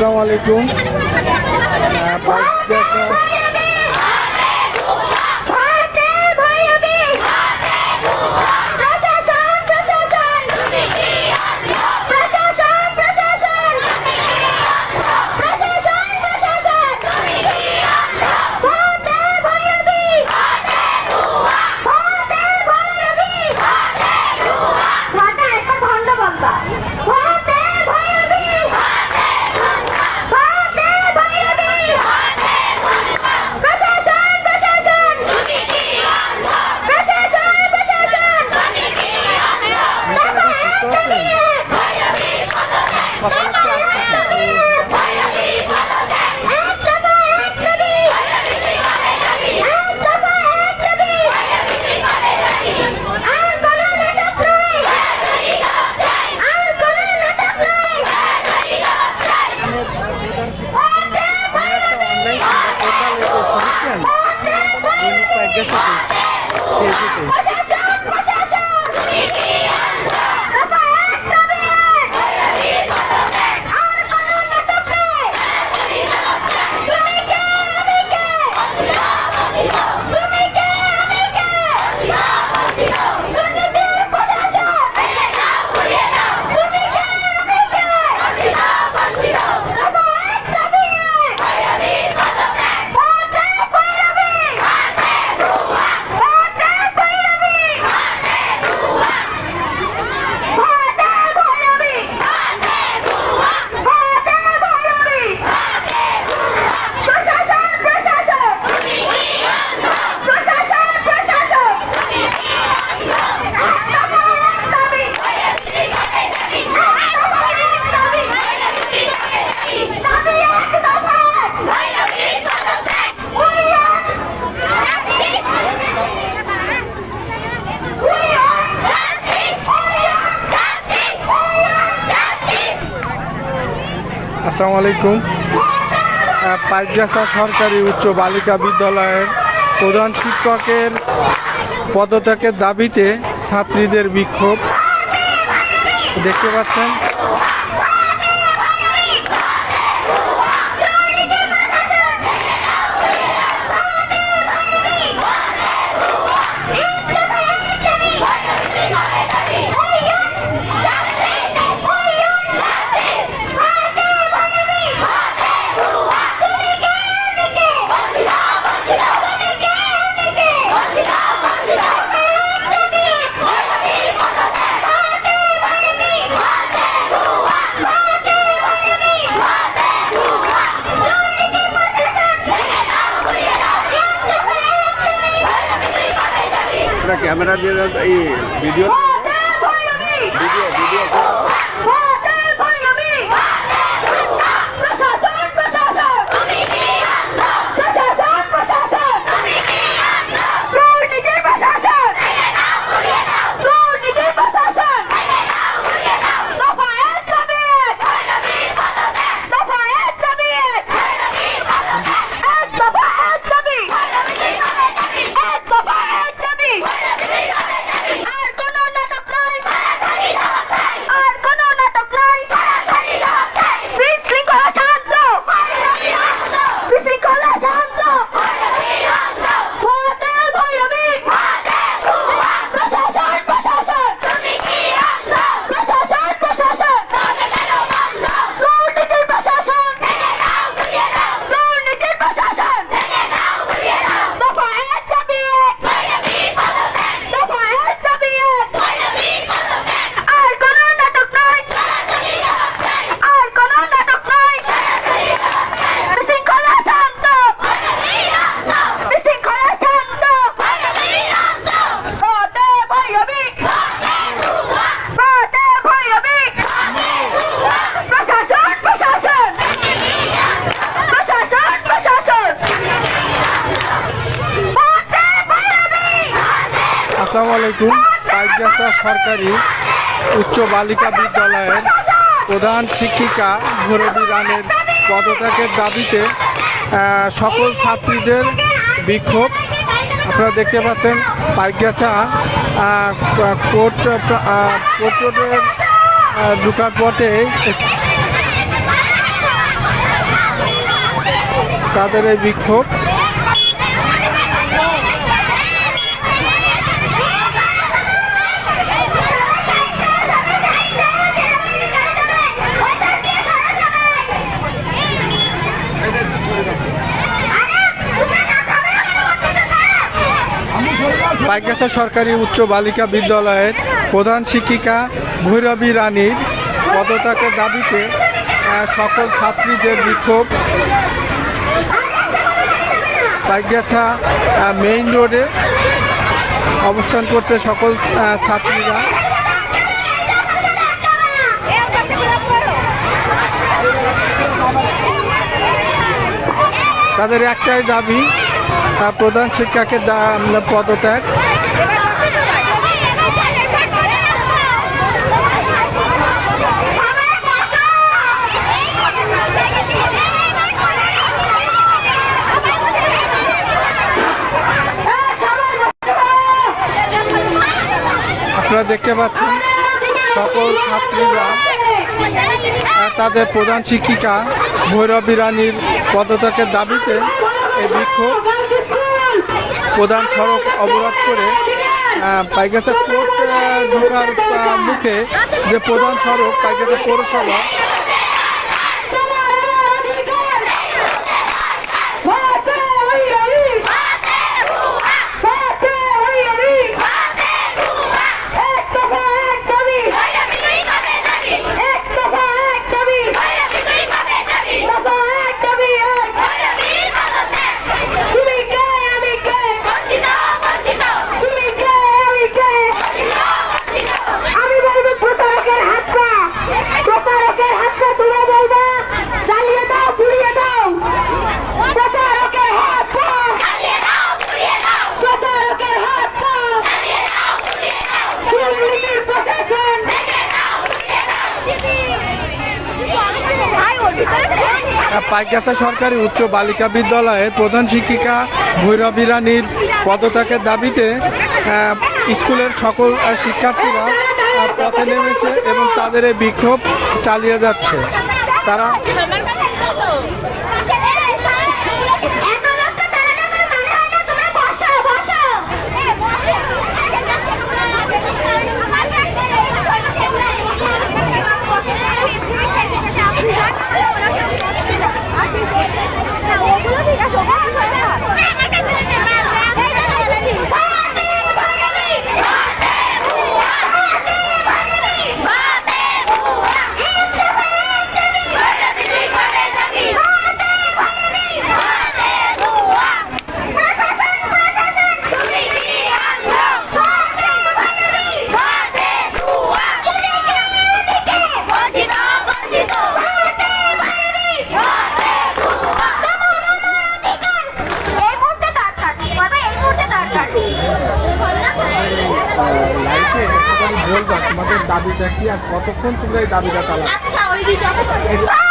আসসালামু আলাইকুম। আসসালামু আলাইকুম। পাইকগাছা সরকারি উচ্চ বালিকা বিদ্যালয়ের প্রধান শিক্ষকের পদত্যাগের দাবিতে ছাত্রীদের বিক্ষোভ। দেখতে পাচ্ছেন এটা ক্যামেরা দিয়ে এই ভিডিও আলাইকুম। পাইকগাছা সরকারি উচ্চ বালিকা বিদ্যালয়ের প্রধান শিক্ষিকা ভৈরবী রানের পদত্যাগের দাবিতে সকল ছাত্রীদের বিক্ষোভ। আপনারা দেখতে পাচ্ছেন পাইকগাছা কোর্ট কোর্ট রোডের ঢোকার পথে তাদের এই বিক্ষোভ। বাইকাছা সরকারি উচ্চ বালিকা বিদ্যালয়ের প্রধান শিক্ষিকা ভৈরবী রানীর পদত্যাগের দাবিতে সকল ছাত্রীদের বিক্ষোভ। বাইগাছা মেইন রোডে অবস্থান করছে সকল ছাত্রীরা। তাদের একটাই দাবি প্রধান শিক্ষাকে পদত্যাগ। আপনারা দেখতে পাচ্ছেন সকল ছাত্রীরা তাদের প্রধান শিক্ষিকা ভৈরবী রানীর পদত্যাগের দাবিতে এই বিক্ষোভ প্রধান সড়ক অবরোধ করে পাইকাছা কোর্ট ঢোকার মুখে যে প্রধান সড়ক পাইকাছা পৌরসভা পাইকাছা সরকারি উচ্চ বালিকা বিদ্যালয়ে প্রধান শিক্ষিকা ভৈরবী রানীর পদত্যাগের দাবিতে স্কুলের সকল শিক্ষার্থীরা পথে নেমেছে এবং তাদের বিক্ষোভ চালিয়ে যাচ্ছে। তারা কি আর কতক্ষণ তোমরা এই দাবিটা চালাবে আচ্ছা